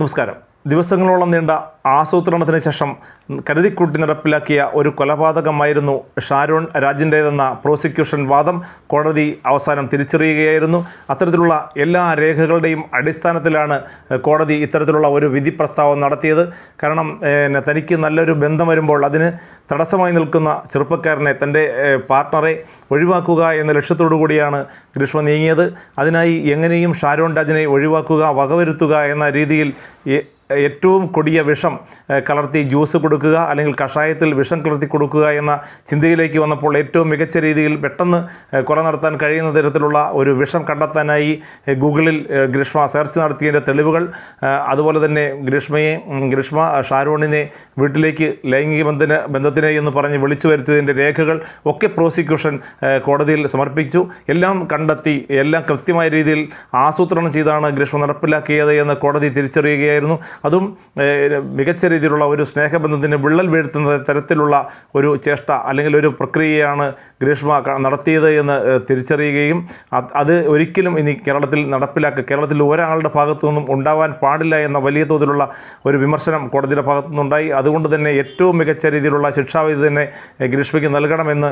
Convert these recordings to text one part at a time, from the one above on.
നമസ്കാരം. ദിവസങ്ങളോളം നീണ്ട ആസൂത്രണത്തിന് ശേഷം കരുതിക്കൂട്ടി നടപ്പിലാക്കിയ ഒരു കൊലപാതകമായിരുന്നു ഷാരോൺ രാജിന്റേതെന്ന പ്രോസിക്യൂഷൻ വാദം കോടതി അവസാനം തിരിച്ചറിയുകയായിരുന്നു. അത്തരത്തിലുള്ള എല്ലാ രേഖകളുടെയും അടിസ്ഥാനത്തിലാണ് കോടതി ഇത്തരത്തിലുള്ള ഒരു വിധി പ്രസ്താവം നടത്തിയത്. കാരണം തനിക്ക് നല്ലൊരു ബന്ധം വരുമ്പോൾ അതിന് തടസ്സമായി നിൽക്കുന്ന ചെറുപ്പക്കാരനെ തന്റെ പാർട്ട്ണറെ ഒഴിവാക്കുക എന്ന ലക്ഷ്യത്തോടു കൂടിയാണ് ഗ്രീഷ്മ നീങ്ങിയത്. അതിനായി എങ്ങനെയും ഷാരോൺ രാജിനെ ഒഴിവാക്കുക വകവരുത്തുക എന്ന രീതിയിൽ ഏറ്റവും കൊടിയ വിഷം കലർത്തി ജ്യൂസ് കൊടുക്കുക അല്ലെങ്കിൽ കഷായത്തിൽ വിഷം കലർത്തി കൊടുക്കുക എന്ന ചിന്തയിലേക്ക് വന്നപ്പോൾ ഏറ്റവും മികച്ച രീതിയിൽ പെട്ടെന്ന് കൊല നടത്താൻ കഴിയുന്ന തരത്തിലുള്ള ഒരു വിഷം കണ്ടെത്താനായി ഗൂഗിളിൽ ഗ്രീഷ്മ സെർച്ച് നടത്തിയതിന്റെ തെളിവുകൾ അതുപോലെ തന്നെ ഗ്രീഷ്മയെ ഗ്രീഷ്മ ഷാരോണിനെ വീട്ടിലേക്ക് ലൈംഗിക ബന്ധന ബന്ധത്തിനെ എന്ന് പറഞ്ഞ് വിളിച്ചു വരുത്തിയതിന്റെ രേഖകൾ ഒക്കെ പ്രോസിക്യൂഷൻ കോടതിയിൽ സമർപ്പിച്ചു. എല്ലാം കണ്ടെത്തി എല്ലാം കൃത്യമായ രീതിയിൽ ആസൂത്രണം ചെയ്താണ് ഗ്രീഷ്മ നടപ്പിലാക്കിയത് എന്ന് കോടതി തിരിച്ചറിയുകയായിരുന്നു. അതും മികച്ച രീതിയിലുള്ള ഒരു സ്നേഹബന്ധത്തിന് വിള്ളൽ വീഴ്ത്തുന്ന തരത്തിലുള്ള ഒരു ചേഷ്ട അല്ലെങ്കിൽ ഒരു പ്രക്രിയയാണ് ഗ്രീഷ്മ നടത്തിയത് എന്ന് തിരിച്ചറിയുകയും അത് ഒരിക്കലും ഇനി കേരളത്തിൽ നടപ്പിലാക്കുക കേരളത്തിൽ ഒരാളുടെ ഭാഗത്തുനിന്നും ഉണ്ടാവാൻ പാടില്ല എന്ന വലിയ തോതിലുള്ള ഒരു വിമർശനം കോടതിയുടെ ഭാഗത്തുനിന്നുണ്ടായി. അതുകൊണ്ട് തന്നെ ഏറ്റവും മികച്ച രീതിയിലുള്ള ശിക്ഷാവിധി തന്നെ ഗ്രീഷ്മയ്ക്ക് നൽകണമെന്ന്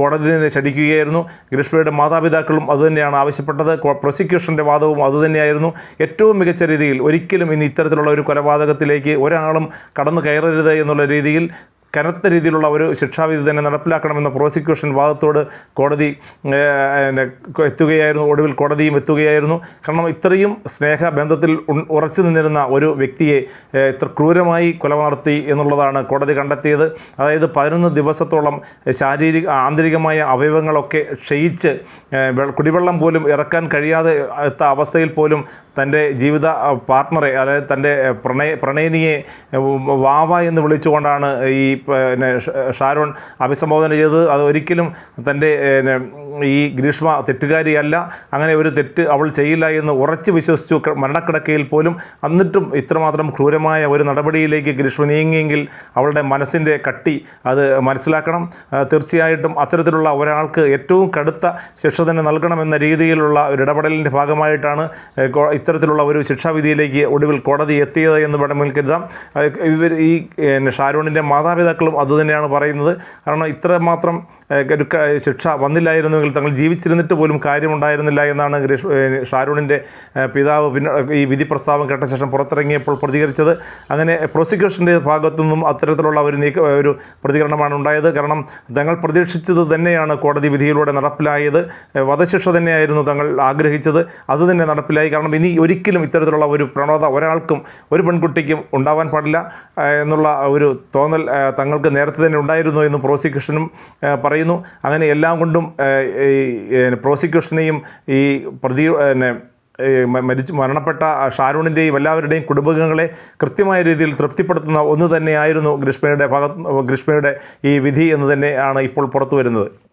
കോടതി തന്നെ ശടിക്കുകയായിരുന്നു ഗ്രീഷ്മയുടെ മാതാപിതാക്കളും അതുതന്നെയാണ് ആവശ്യപ്പെട്ടത്. പ്രോസിക്യൂഷന്റെ വാദവും അതുതന്നെയായിരുന്നു. ഏറ്റവും മികച്ച രീതിയിൽ ഒരിക്കലും ഇനി ഇത്തരത്തിലുള്ള ഒരു കൊലപാതകത്തിലേക്ക് ഒരാളും കടന്നു കയറരുത് എന്നുള്ള രീതിയിൽ കനത്ത രീതിയിലുള്ള ഒരു ശിക്ഷാവിധി തന്നെ നടപ്പിലാക്കണമെന്ന പ്രോസിക്യൂഷൻ വാദത്തോട് കോടതി എത്തുകയായിരുന്നു. ഒടുവിൽ കോടതിയും എത്തുകയായിരുന്നു. കാരണം ഇത്രയും സ്നേഹബന്ധത്തിൽ ഉറച്ചു നിന്നിരുന്ന ഒരു വ്യക്തിയെ ഇത്ര ക്രൂരമായി കൊല നടത്തി എന്നുള്ളതാണ് കോടതി കണ്ടെത്തിയത്. അതായത് പതിനൊന്ന് ദിവസത്തോളം ശാരീരിക ആന്തരികമായ അവയവങ്ങളൊക്കെ ക്ഷയിച്ച് കുടിവെള്ളം പോലും ഇറക്കാൻ കഴിയാതെ എത്ത അവസ്ഥയിൽ പോലും തന്റെ ജീവിത പാർട്ട്ണറെ അതായത് തന്റെ പ്രണയ പ്രണയിനിയെ വാവ എന്ന് വിളിച്ചുകൊണ്ടാണ് ഈ പിന്നെ ഷാരോൺ അഭിസംബോധന ചെയ്തത്. അത് ഒരിക്കലും തന്റെ ഈ ഗ്രീഷ്മ തെറ്റുകാരിയല്ല. അങ്ങനെ ഒരു തെറ്റ് അവൾ ചെയ്യില്ല എന്ന് ഉറച്ചു വിശ്വസിച്ചു. മരണക്കിടക്കയിൽ പോലും എന്നിട്ടും ഇത്രമാത്രം ക്രൂരമായ ഒരു നടപടിയിലേക്ക് ഗ്രീഷ്മ നീങ്ങിയെങ്കിൽ അവളുടെ മനസ്സിന്റെ കട്ടി അത് മനസ്സിലാക്കണം. തീർച്ചയായിട്ടും അത്തരത്തിലുള്ള ഒരാൾക്ക് ഏറ്റവും കടുത്ത ശിക്ഷ തന്നെ നൽകണമെന്ന രീതിയിലുള്ള ഒരു ഇടപെടലിന്റെ ഭാഗമായിട്ടാണ് ഇത്തരത്തിലുള്ള ഒരു ശിക്ഷാവിധിയിലേക്ക് ഒടുവിൽ കോടതി എത്തിയത് എന്ന് വേണമെങ്കിൽ കരുതാം. ഇവർ ഈ ഷാരൂണിന്റെ മാതാപിതാക്കളും അതുതന്നെയാണ് പറയുന്നത്. കാരണം ഇത്രമാത്രം ഒരു ശിക്ഷ വന്നില്ലായിരുന്നുവെങ്കിൽ തങ്ങൾ ജീവിച്ചിരുന്നിട്ട് പോലും കാര്യമുണ്ടായിരുന്നില്ല എന്നാണ് ഗ്രീഷ് ഷാരൂണിന്റെ പിതാവ് പിന്നെ ഈ വിധി പ്രസ്താവം കേട്ട ശേഷം പുറത്തിറങ്ങിയപ്പോൾ പ്രതികരിച്ചത്. അങ്ങനെ പ്രോസിക്യൂഷന്റെ ഭാഗത്തു നിന്നും അത്തരത്തിലുള്ള ഒരു നീക്ക ഒരു പ്രതികരണമാണ് ഉണ്ടായത്. കാരണം തങ്ങൾ പ്രതീക്ഷിച്ചത് തന്നെയാണ് കോടതി വിധിയിലൂടെ നടപ്പിലായത്. വധശിക്ഷ തന്നെയായിരുന്നു തങ്ങൾ ആഗ്രഹിച്ചത്. അത് തന്നെ നടപ്പിലായി. കാരണം ഇനി ഒരിക്കലും ഇത്തരത്തിലുള്ള ഒരു പ്രവണത ഒരാൾക്കും ഒരു പെൺകുട്ടിക്കും ഉണ്ടാവാൻ പാടില്ല എന്നുള്ള ഒരു തോന്നൽ തങ്ങൾക്ക് നേരത്തെ തന്നെ ഉണ്ടായിരുന്നു എന്ന് പ്രോസിക്യൂഷനും പറയുന്നു. അങ്ങനെ എല്ലാം കൊണ്ടും പ്രോസിക്യൂഷനെയും ഈ പ്രതി പിന്നെ മരിച്ചു മരണപ്പെട്ട ഷാരൂണിന്റെയും എല്ലാവരുടെയും കുടുംബങ്ങളെ കൃത്യമായ രീതിയിൽ തൃപ്തിപ്പെടുത്തുന്ന ഒന്ന് തന്നെയായിരുന്നു ഗ്രീഷ്മയുടെ ഭാഗത്ത് ഗ്രീഷ്മയുടെ ഈ വിധി എന്ന് തന്നെയാണ് ഇപ്പോൾ പുറത്തു വരുന്നത്.